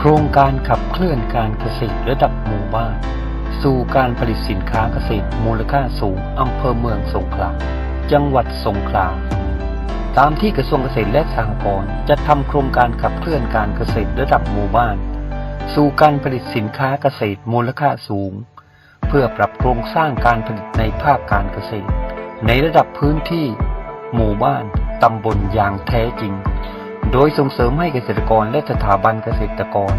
โครงการขับเคลื่อนการเกษตรระดับหมู่บ้าน สู่การผลิตสินค้าเกษตรมูลค่าสูงอำเภอเมืองสงขลาจังหวัดสงขลาตามที่กระทรวงเกษตรและสหกรณ์จะทำโครงการขับเคลื่อนการเกษตรระดับหมู่บ้าน สู่การผลิตสินค้าเกษตรมูลค่าสูง เพื่อปรับโครงสร้างการผลิตในภาคการเกษตร ในระดับพื้นที่ หมู่บ้านตำบลอย่างแท้จริง โดยส่งเสริมให้เกษตรกรและสถาบันเกษตรกร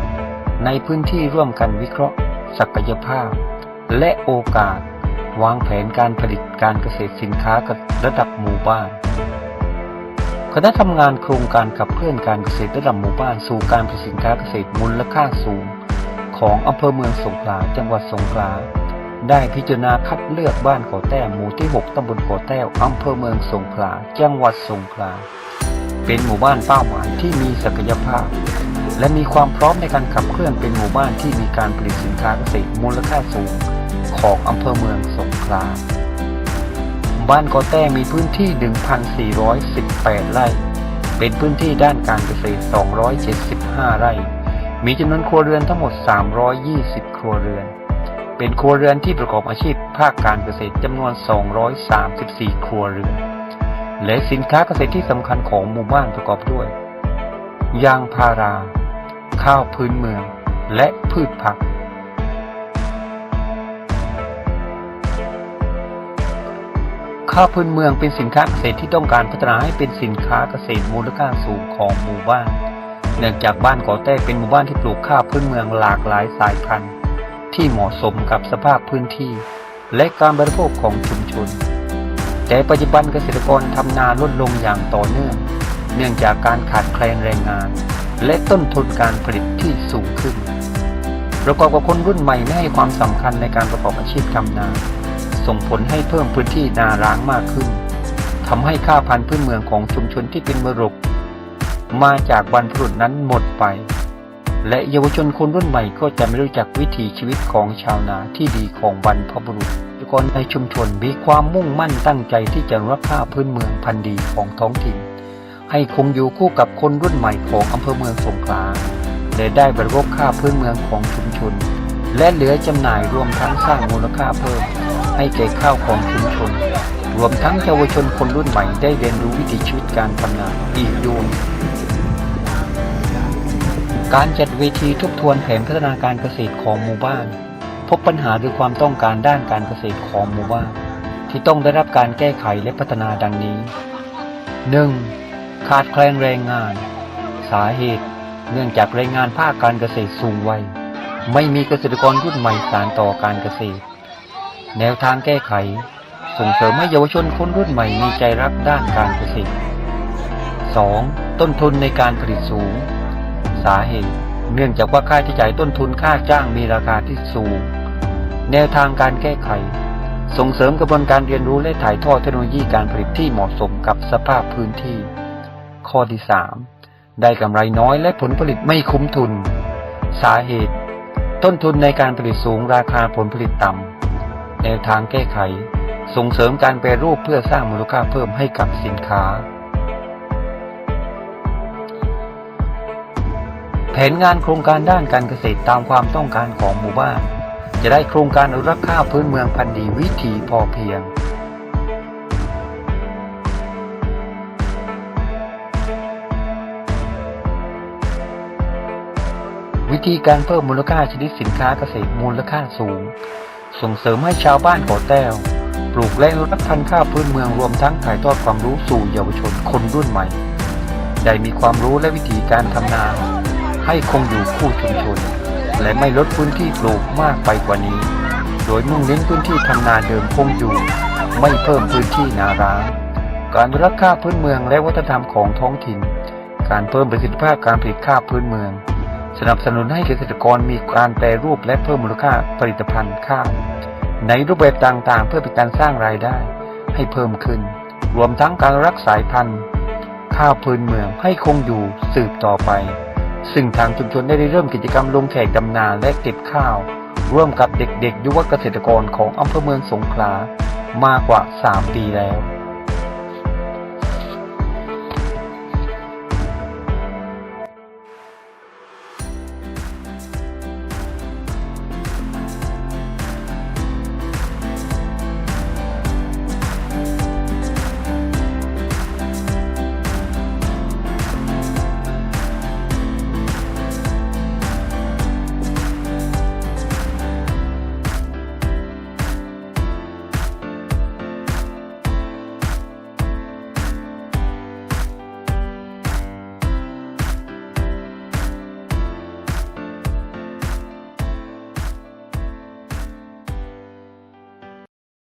ในพื้นที่ร่วมกันวิเคราะห์ ศักยภาพ และโอกาส วางแผนการผลิตการเกษตรสินค้าระดับหมู่บ้าน คณะทำงานโครงการขับเคลื่อนการเกษตรระดับหมู่บ้านสู่การผลิตสินค้าเกษตรมูลค่าสูง ของอำเภอเมืองสงขลาจังหวัดสงขลาได้พิจารณาคัดเลือกบ้านเกาะแต้มหมู่ที่ 6ตำบลเกาะแต้วอำเภอเมืองสงขลาจังหวัดสงขลา เป็นหมู่บ้านเป้าหมายที่มีศักยภาพ และมีความพร้อมในการขับเคลื่อนเป็นหมู่บ้านที่มีการผลิตสินค้าเกษตรมูลค่าสูงของอำเภอเมืองสงขลาบ้านกาะแต้มีพื้นที่ 1,418 ไร่ เป็นพื้นที่ด้านการเกษตร 275 ไร่ มีจำนวนครัวเรือนทั้งหมด 320 ครัวเรือน เป็นครัวเรือนที่ประกอบอาชีพภาคการเกษตรจำนวน 234 ครัวเรือน และสินค้าเกษตรที่สำคัญของหมู่บ้านประกอบด้วย ยางพารา ข้าวพื้นเมือง และพืชผัก ข้าวพื้นเมืองเป็นสินค้าเกษตรที่ต้องการพัฒนาให้เป็นสินค้าเกษตรมูลค่าสูงของหมู่บ้าน เนื่องจากบ้านเกาะแต้เป็นหมู่บ้านที่ปลูกข้าวพื้นเมืองหลากหลายสายพันธุ์ ที่เหมาะสมกับสภาพพื้นที่ และการบริโภคของชุมชน แต่ปัจจุบันเกษตรกรทำนาลดลงอย่างต่อเนื่อง เนื่องจากการขาดแคลนแรงงาน และต้นทุนการผลิตที่สูงขึ้น ประกอบกับคนรุ่นใหม่ไม่ให้ความสำคัญในการประกอบอาชีพทำนา ส่งผลให้เพิ่มพื้นที่นาร้างมากขึ้นทำให้ค่าพันธุ์พื้นเมืองของชุมชนที่เป็นมรดกมาจากบรรพบุรุษนั้นหมดไป และเยาวชนคนรุ่นใหม่ก็จะไม่รู้จักวิถีชีวิตของชาวนาที่ดีของบรรพบุรุษคนในชุมชนมีความมุ่งมั่นตั้งใจที่จะรักษาพื้นเมืองพันธุ์ดีของท้องถิ่น ให้คงอยู่คู่กับคนรุ่นใหม่ของอำเภอเมืองสงขลาและได้บริโภคข้าพื้นเมืองของชุมชน และเหลือจำหน่ายรวมทั้งสร้างมูลค่าเพิ่ม ให้แก่ข้าวของชุมชน รวมทั้งเยาวชนคนรุ่นใหม่ได้เรียนรู้วิถีชีวิตการทำนาอีกด้วย การจัดเวทีทบทวนแผนพัฒนาการเกษตรของหมู่บ้าน พบปัญหาหรือความต้องการด้านการเกษตรของหมู่บ้าน ที่ต้องได้รับการแก้ไขและพัฒนาดังนี้ 1. ขาดแคลนแรงงาน สาเหตุ เนื่องจากแรงงานภาคการเกษตรสูงวัย ไม่มีเกษตรกรรุ่นใหม่สานต่อการเกษตร แนวทางแก้ไข ส่งเสริมให้เยาวชนคนรุ่นใหม่มีใจรักด้านการเกษตร 2. ต้นทุนในการผลิตสูง สาเหตุ เนื่องจากว่าค่าใช้จ่ายต้นทุนค่าจ้างมีราคาที่สูง แนวทางการแก้ไข ส่งเสริมกระบวนการเรียนรู้และถ่ายทอดเทคโนโลยีการผลิตที่เหมาะสมกับสภาพพื้นที่ ข้อที่ 3 ได้กำไรน้อยและผลผลิตไม่คุ้มทุน สาเหตุ ต้นทุนในการผลิตสูงราคาผลผลิตต่ำแนวทางแก้ไข ส่งเสริมการแปรรูปเพื่อสร้างมูลค่าเพิ่มให้กับสินค้า ผนงานโครงการด้านการเกษตรตามความต้องการของหมู่บ้าน จะได้โครงการอนุรักษ์ข้าวพื้นเมืองพันธุ์ดีวิถีพอเพียง วิธีการเพิ่มมูลค่าชนิดสินค้าเกษตรมูลค่าสูง ส่งเสริมให้ชาวบ้านกาะแต้ว ปลูกและรักพันธุ์ข้าวพื้นเมืองรวมทั้งถ่ายทอดความรู้สู่เยาวชนคนรุ่นใหม่ ได้มีความรู้และวิธีการทำนา ให้คงอยู่คู่ชุมชน และไม่ลดพื้นที่ปลูกมากไปกว่านี้ โดยมุ่งเน้นพื้นที่ทำนาเดิมคงอยู่ ไม่เพิ่มพื้นที่นาร้างการรักษาพื้นเมืองและวัฒนธรรมของท้องถิ่น การเพิ่มประสิทธิภาพการผลิตข้าวพื้นเมือง สนับสนุนให้เกษตรกรมีการแปรรูปและเพิ่มมูลค่าผลิตภัณฑ์ข้าวในรูปแบบต่างๆ เพื่อเป็นการสร้างรายได้ให้เพิ่มขึ้น รวมทั้งการรักษาพันธุ์ ข้าวพื้นเมืองให้คงอยู่สืบต่อไป ซึ่งทางชุมชนได้เริ่มกิจกรรมลงแขกดำนาและเก็บข้าว ร่วมกับเด็กๆ ยุวเกษตรกรของอำเภอเมืองสงขลามากกว่า 3 ปีแล้ว